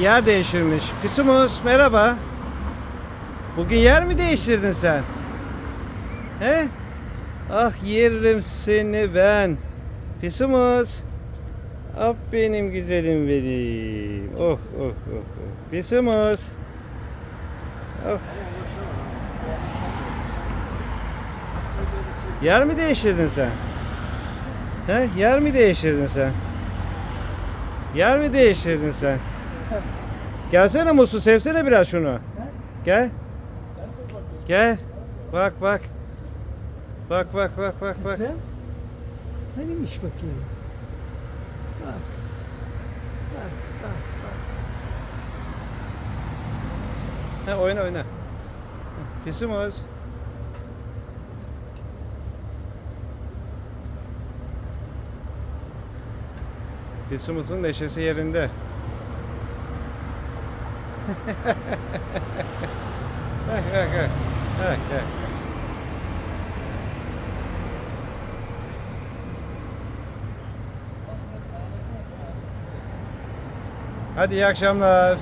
yer değiştirmiş. Pisimus merhaba. Bugün yer mi değiştirdin sen? He? Ah yerim seni ben. Pisimus. Ah benim güzelim benim. Oh oh oh. oh. Pisimus. Oh. Yer mi değiştirdin sen? He? Yer mi değiştirdin sen? Yer mi değiştirdin sen? Gelsene Musu sevsene biraz şunu. Gel. Gel. Bak bak. Bak bak bak bak bak. Sen? Hanimiş bakayım. Bak. Bak bak bak. Ha, oyna oyna. Pisimuz. Pisimuz'un neşesi yerinde. Bak bak bak. Bak bak. Hadi iyi akşamlar.